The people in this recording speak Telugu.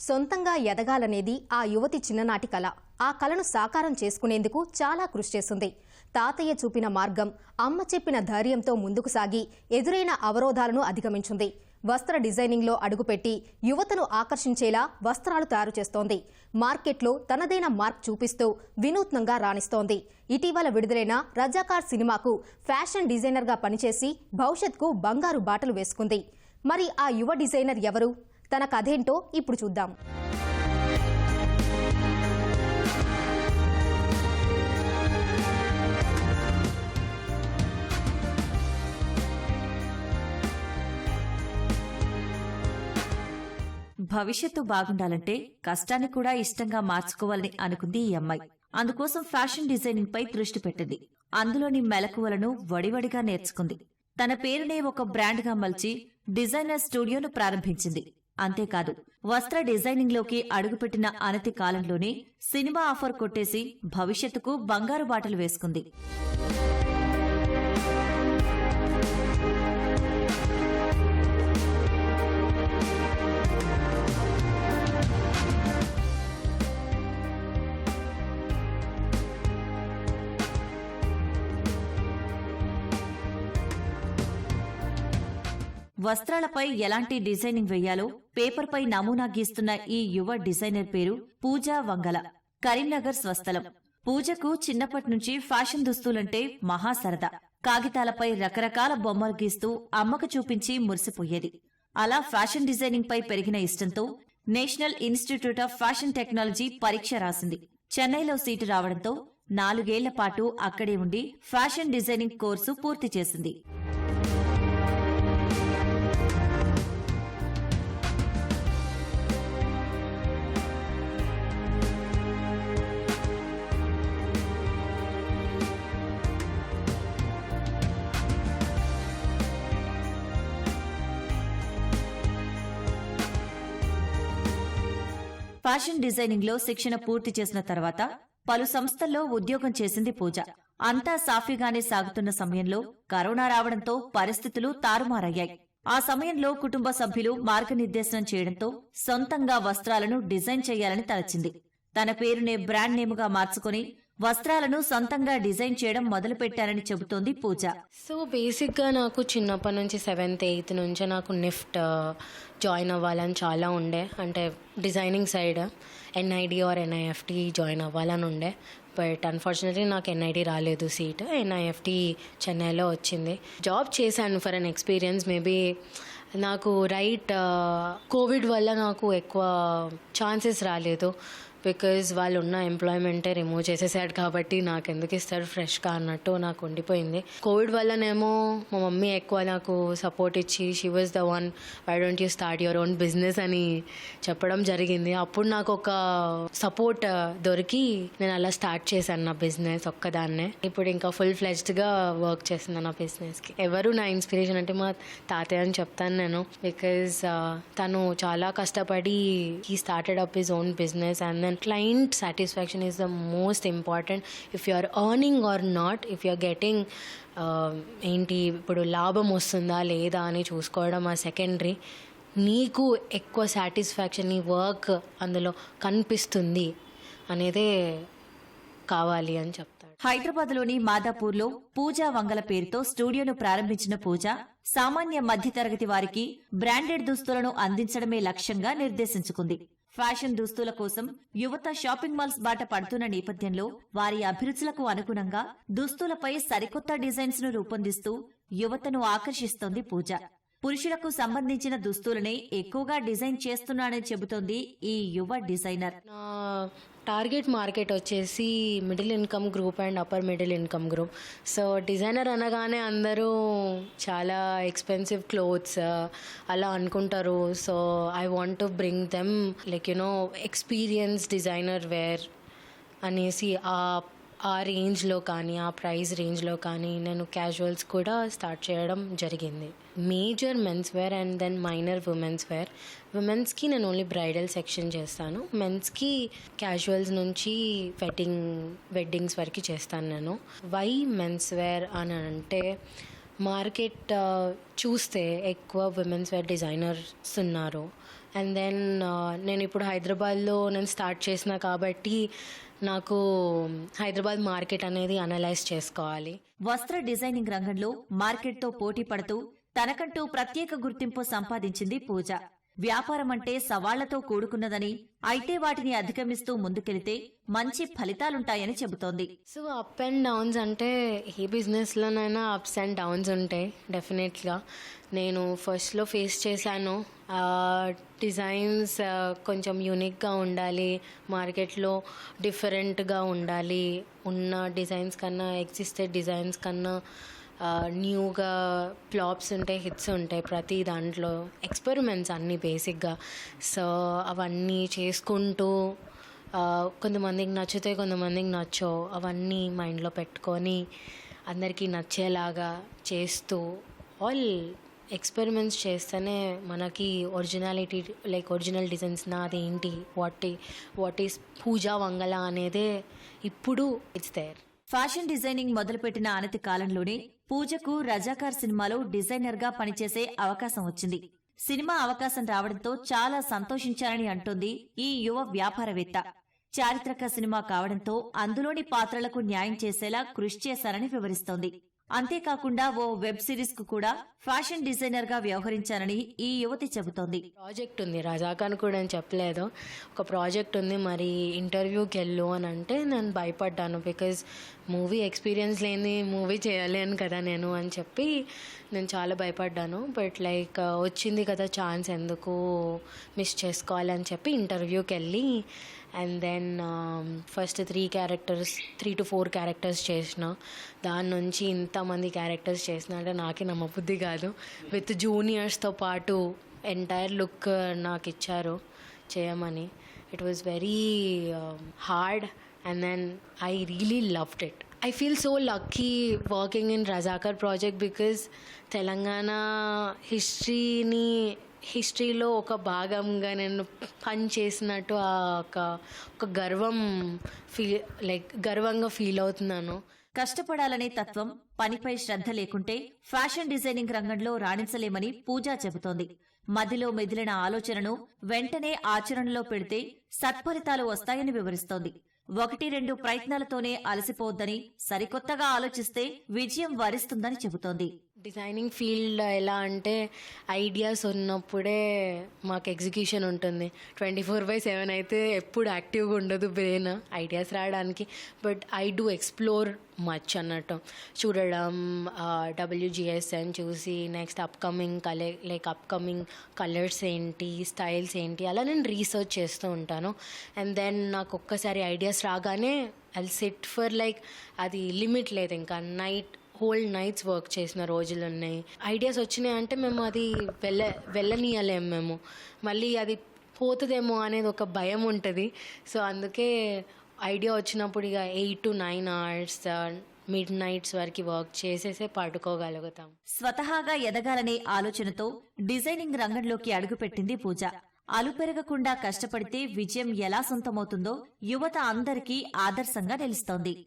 సొంతంగా ఎదగాలనేది ఆ యువతి చిన్ననాటి కళ ఆ కళను సాకారం చేసుకునేందుకు చాలా కృషి చేస్తుంది. తాతయ్య చూపిన మార్గం అమ్మ చెప్పిన ధైర్యంతో ముందుకు సాగి ఎదురైన అవరోధాలను అధిగమించింది. వస్త్ర డిజైనింగ్లో అడుగుపెట్టి యువతను ఆకర్షించేలా వస్త్రాలు తయారు చేస్తోంది. మార్కెట్లో తనదైన మార్క్ చూపిస్తూ వినూత్నంగా రాణిస్తోంది. ఇటీవల విడుదలైన రజాకార్ సినిమాకు ఫ్యాషన్ డిజైనర్గా పనిచేసి భవిష్యత్కు బంగారు బాటలు వేసుకుంది. మరి ఆ యువ డిజైనర్ ఎవరు? తన కథేంటో ఇప్పుడు చూద్దాం. భవిష్యత్తు బాగుండాలంటే కష్టాన్ని కూడా ఇష్టంగా మార్చుకోవాలని అనుకుంది ఈ అమ్మాయి. అందుకోసం ఫ్యాషన్ డిజైనింగ్ పై దృష్టి పెట్టింది. అందులోని మెలకువలను వడివడిగా నేర్చుకుంది. తన పేరునే ఒక బ్రాండ్గా మలిచి డిజైనర్ స్టూడియోను ప్రారంభించింది. అంతేకాదు వస్త్ర డిజైనింగ్లోకి అడుగుపెట్టిన అనతి కాలంలోనే సినిమా ఆఫర్ కొట్టేసి భవిష్యత్తుకు బంగారు బాటలు వేసుకుంది. వస్త్రాలపై ఎలాంటి డిజైనింగ్ వేయాలో పేపర్పై నమూనా గీస్తున్న ఈ యువ డిజైనర్ పేరు పూజా వంగల. కరీంనగర్ స్వస్థలం. పూజకు చిన్నప్పటి నుంచి ఫ్యాషన్ దుస్తులంటే మహా సరదా. కాగితాలపై రకరకాల బొమ్మలు గీస్తూ అమ్మకు చూపించి మురిసిపోయేది. అలా ఫ్యాషన్ డిజైనింగ్ పై పెరిగిన ఇష్టంతో national institute of fashion technology పరీక్ష రాసింది. చెన్నైలో సీటు రావడంతో నాలుగేళ్ళ పాటు అక్కడే ఉండి ఫ్యాషన్ డిజైనింగ్ కోర్సు పూర్తి చేసింది. ఫ్యాషన్ డిజైనింగ్లో శిక్షణ పూర్తి చేసిన తర్వాత పలు సంస్థల్లో ఉద్యోగం చేసింది పూజ. అంతా సాఫీగానే సాగుతున్న సమయంలో కరోనా రావడంతో పరిస్థితులు తారుమారయ్యాయి. ఆ సమయంలో కుటుంబ సభ్యులు మార్గనిర్దేశనం చేయడంతో సొంతంగా వస్త్రాలను డిజైన్ చేయాలని తలచింది. తన పేరునే బ్రాండ్ నేముగా మార్చుకుని వస్త్రాలను సొంతంగా డిజైన్ చేయడం మొదలుపెట్టారని చెబుతోంది పూజ. సో బేసిక్గా నాకు చిన్నప్పటి నుంచి సెవెంత్ ఎయిత్ నుంచి నాకు నిఫ్ట్ జాయిన్ uh, అవ్వాలని చాలా ఉండే. అంటే designing side NID or NIFT join అవ్వాలని ఉండే. బట్ అన్ఫార్చునేట్లీ నాకు ఎన్ఐడి రాలేదు సీట్ ఎన్ఐఎఫ్టి చెన్నైలో వచ్చింది. జాబ్ చేశాను ఫర్ అన్ ఎక్స్పీరియన్స్ మేబీ నాకు రైట్ కోవిడ్ uh, వల్ల నాకు ఎక్కువ ఛాన్సెస్ రాలేదు. బికాజ్ వాళ్ళు ఉన్న ఎంప్లాయ్మెంటే రిమూవ్ చేసేసాడు కాబట్టి నాకు ఎందుకు ఇస్తారు ఫ్రెష్గా అన్నట్టు నాకు ఉండిపోయింది. కోవిడ్ వల్లనేమో మా మమ్మీ ఎక్కువ నాకు సపోర్ట్ ఇచ్చి she was the one why don't you start your own business అని చెప్పడం జరిగింది. అప్పుడు నాకు ఒక సపోర్ట్ దొరికి నేను అలా స్టార్ట్ చేశాను నా బిజినెస్ ఒక్కదాన్నే. ఇప్పుడు ఇంకా ఫుల్ ఫ్లెజ్డ్గా వర్క్ చేస్తున్నాను నా బిజినెస్కి ఎవరు నా ఇన్స్పిరేషన్ అంటే మా తాతయ్య అని చెప్తాను నేను. బికాజ్ uh, తను చాలా కష్టపడి he started up his own business and then client satisfaction is the most important if you are earning or not if you are getting ఏంటి ఇప్పుడు లాభం వస్తుందా లేదా అని చూసుకోవడం ఆ సెకండరీ నీకు ఎక్కువ సాటిస్ఫాక్షన్ నీ వర్క్ అందులో కనిపిస్తుంది అనేది కావాలి అని చెప్తాడు. హైదరాబాద్లోని మాదాపూర్లో పూజా వంగల పేరుతో స్టూడియోను ప్రారంభించిన పూజ సామాన్య మధ్యతరగతి వారికి బ్రాండెడ్ దుస్తులను అందించడమే లక్ష్యంగా నిర్దేశించుకుంది. ఫ్యాషన్ దుస్తుల కోసం యువత షాపింగ్ మాల్స్ బాట పడుతున్న నేపథ్యంలో వారి అభిరుచులకు అనుగుణంగా దుస్తులపై సరికొత్త డిజైన్స్ను రూపొందిస్తూ యువతను ఆకర్షిస్తోంది పూజ. పురుషులకు సంబంధించిన దుస్తులనే ఎక్కువగా డిజైన్ చేస్తున్నానని చెబుతోంది ఈ యువ డిజైనర్. టార్గెట్ మార్కెట్ వచ్చేసి middle income group and upper middle income group. So designer అనగానే అందరూ చాలా ఎక్స్పెన్సివ్ క్లోత్స్ అలా అనుకుంటారు. So I want to bring them like you know experience designer wear అనేసి ఆ ఆ రేంజ్లో కానీ ఆ ప్రైస్ రేంజ్లో కానీ నేను క్యాజువల్స్ కూడా స్టార్ట్ చేయడం జరిగింది. Major men's wear and then minor women's wear ఉమెన్స్కి నేను ఓన్లీ బ్రైడల్ సెక్షన్ చేస్తాను. మెన్స్కి క్యాజువల్స్ నుంచి వెడ్డింగ్ వెడ్డింగ్స్ వరకు చేస్తాను నేను. వై మెన్స్ వేర్ అని అంటే మార్కెట్ చూస్తే ఎక్కువ ఉమెన్స్ వేర్ డిజైనర్స్ ఉన్నారు. అండ్ దెన్ నేను ఇప్పుడు హైదరాబాద్లో నేను స్టార్ట్ చేసిన కాబట్టి నాకు హైదరాబాద్ మార్కెట్ అనేది అనలైజ్ చేసుకోవాలి. వస్త్ర డిజైనింగ్ రంగంలో మార్కెట్తో పోటీ పడుతూ తనకంటూ ప్రత్యేక గుర్తింపు సంపాదించింది పూజ. వ్యాపారం అంటే సవాళ్ళతో కూడుకున్నదని అయితే వాటిని అధిగమిస్తూ ముందుకెళితే మంచి ఫలితాలుంటాయని చెబుతోంది. సో అప్ అండ్ డౌన్స్ అంటే ఏ బిజినెస్లోనైనా అప్స్ అండ్ డౌన్స్ ఉంటాయి డెఫినెట్గా నేను ఫస్ట్లో ఫేస్ చేశాను. డిజైన్స్ కొంచెం యూనిక్గా ఉండాలి మార్కెట్లో డిఫరెంట్గా ఉండాలి. ఉన్న డిజైన్స్ కన్నా ఎగ్జిస్టెడ్ డిజైన్స్ కన్నా న్యూగా ఫ్లాప్స్ ఉంటాయి హిట్స్ ఉంటాయి ప్రతి దాంట్లో ఎక్స్పెరిమెంట్స్ అన్నీ బేసిక్గా సో అవన్నీ చేసుకుంటూ కొంతమందికి నచ్చితే కొంతమందికి నచ్చో అవన్నీ మైండ్లో పెట్టుకొని అందరికీ నచ్చేలాగా చేస్తూ ఆల్ ఎక్స్పెరిమెంట్స్ చేస్తేనే మనకి ఒరిజినాలిటీ లైక్ ఒరిజినల్ డిజైన్స్ నాది ఏంటి what what is Pooja Vangala అనేదే ఇప్పుడు ఇట్స్ దేర్ ఫ్యాషన్ డిజైనింగ్ మొదలుపెట్టిన అనతి కాలంలోనే పూజకు రజాకార్ సినిమాలో డిజైనర్గా పనిచేసే అవకాశం వచ్చింది. సినిమా అవకాశం రావడంతో చాలా సంతోషించానని అంటోంది ఈ యువ వ్యాపారవేత్త. చారిత్రక సినిమా కావడంతో అందులోని పాత్రలకు న్యాయం చేసేలా కృషి చేశానని వివరిస్తోంది. అంతేకాకుండా ఓ వెబ్ సిరీస్కు కూడా ఫ్యాషన్ డిజైనర్గా వ్యవహరించానని ఈ యువతి చెబుతోంది. ప్రాజెక్ట్ ఉంది. రజాఖాన్ కూడా అని చెప్పలేదు. ఒక ప్రాజెక్ట్ ఉంది. మరి ఇంటర్వ్యూకి వెళ్ళు అని అంటే నేను భయపడ్డాను. బికాజ్ మూవీ ఎక్స్పీరియన్స్ లేని మూవీ చేయలేను కదా నేను అని చెప్పి నేను చాలా భయపడ్డాను. బట్ లైక్ వచ్చింది కదా ఛాన్స్ ఎందుకు మిస్ చేసుకోవాలని చెప్పి ఇంటర్వ్యూకి వెళ్ళి and then first three characters three to four characters చేసిన. దాని నుంచి ఇంతమంది క్యారెక్టర్స్ చేసిన అంటే నాకే నమ్మబుద్ధి కాదు. విత్ జూనియర్స్తో పాటు ఎంటైర్ లుక్ నాకు ఇచ్చారు చేయమని. It was very hard and then I really loved it. I feel so lucky working in Razakar project because Telangana హిస్టరీని హిస్టరీలో ఒక భాగంగా నేను పని చేసినట్టు ఆ ఒక ఒక గర్వం ఫీల్ లైక్ గర్వంగా ఫీల్ అవుతున్నాను. కష్టపడాలనే తత్వం పనిపై శ్రద్ధ లేకుంటే ఫ్యాషన్ డిజైనింగ్ రంగంలో రాణించలేమని పూజా చెబుతోంది. మదిలో మెదిలిన ఆలోచనను వెంటనే ఆచరణలో పెడితే సత్ఫలితాలు వస్తాయని వివరిస్తోంది. ఒకటి రెండు ప్రయత్నాలతోనే అలసిపోవద్దని సరికొత్తగా ఆలోచిస్తే విజయం వరిస్తుందని చెబుతోంది. డిజైనింగ్ ఫీల్డ్ ఎలా అంటే ఐడియాస్ ఉన్నప్పుడే మాకు ఎగ్జిక్యూషన్ ఉంటుంది. ట్వంటీ ఫోర్ బై సెవెన్ అయితే ఎప్పుడు యాక్టివ్గా ఉండదు బ్రెయిన్ ఐడియాస్ రావడానికి. But I do explore much అన్నట్టు. చూడడం డబ్ల్యూజిఎస్ఎన్ చూసి నెక్స్ట్ అప్కమింగ్ కలే లైక్ అప్కమింగ్ కలర్స్ ఏంటి స్టైల్స్ ఏంటి అలా నేను రీసెర్చ్ చేస్తూ ఉంటాను. అండ్ దెన్ నాకు ఒక్కసారి ఐడియాస్ రాగానే ఐ సెట్ ఫర్ లైక్ అది లిమిట్ లేదు. ఇంకా నైట్ హోల్ నైట్స్ వర్క్ చేసిన రోజులు ఉన్నాయి ఐడియాస్ వచ్చినాయి అంటే మేము అది వెళ్ళ వెళ్ళనీయలేము మేము. మళ్ళీ అది పోతుందేమో అనేది ఒక భయం ఉంటుంది. సో అందుకే ఐడియా వచ్చినప్పుడు ఇక eight to nine hours midnights వరకు వర్క్ చేసేసే పడుకోగలుగుతాం. స్వతహాగా ఎదగాలనే ఆలోచనతో డిజైనింగ్ రంగంలోకి అడుగుపెట్టింది పూజ. అలుపెరగకుండా కష్టపడితే విజయం ఎలా సొంతమవుతుందో యువత అందరికీ ఆదర్శంగా నిలుస్తోంది.